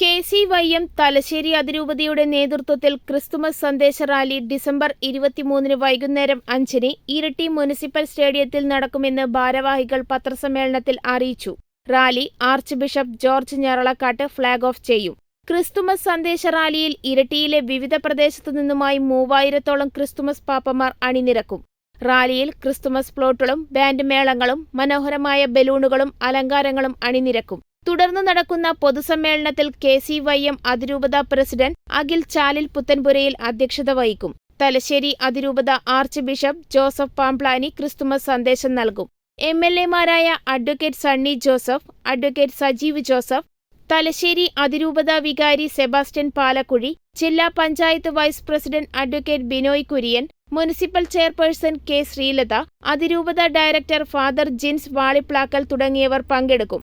K C Y M Thalassery അതിരൂപതയുടെ നേതൃത്വത്തിൽ Christmas സന്ദേശ റാലി ഡിസംബർ ഇരുപത്തിമൂന്നിന് വൈകുന്നേരം അഞ്ചിന് ഇരട്ടി മുനിസിപ്പൽ സ്റ്റേഡിയത്തിൽ നടക്കുമെന്ന് ഭാരവാഹികൾ പത്രസമ്മേളനത്തിൽ അറിയിച്ചു. Rally archbishop George Njaralakatt flag off ചെയ്യും. ക്രിസ്തുമസ് സന്ദേശ റാലിയിൽ ഇരട്ടിയിലെ വിവിധ പ്രദേശത്തു നിന്നുമായി മൂവായിരത്തോളം ക്രിസ്തുമസ് പാപ്പമാർ അണിനിരക്കും. റാലിയിൽ ക്രിസ്തുമസ് പ്ലോട്ടുകളും ബാൻഡ് മേളങ്ങളും മനോഹരമായ ബലൂണുകളും അലങ്കാരങ്ങളും അണിനിരക്കും. തുടർന്ന് നടക്കുന്ന പൊതുസമ്മേളനത്തിൽ കെ സി വൈ എം അതിരൂപത പ്രസിഡന്റ് അഖിൽ ചാലിൽ പുത്തൻപുരയിൽ അധ്യക്ഷത വഹിക്കും. തലശ്ശേരി അതിരൂപത archbishop Joseph Pamplany Christmas സന്ദേശം നൽകും. M L എമാരായ advocate Sunny Joseph advocate Sajeev Joseph Thalassery അതിരൂപത വികാരി സെബാസ്റ്റ്യൻ പാലക്കുഴി ജില്ലാ panchayat vice president advocate Binoy Kurian municipal chairperson K Sreelatha അതിരൂപത ഡയറക്ടർ ഫാദർ ജിൻസ് വാളിപ്ലാക്കൽ തുടങ്ങിയവർ പങ്കെടുക്കും.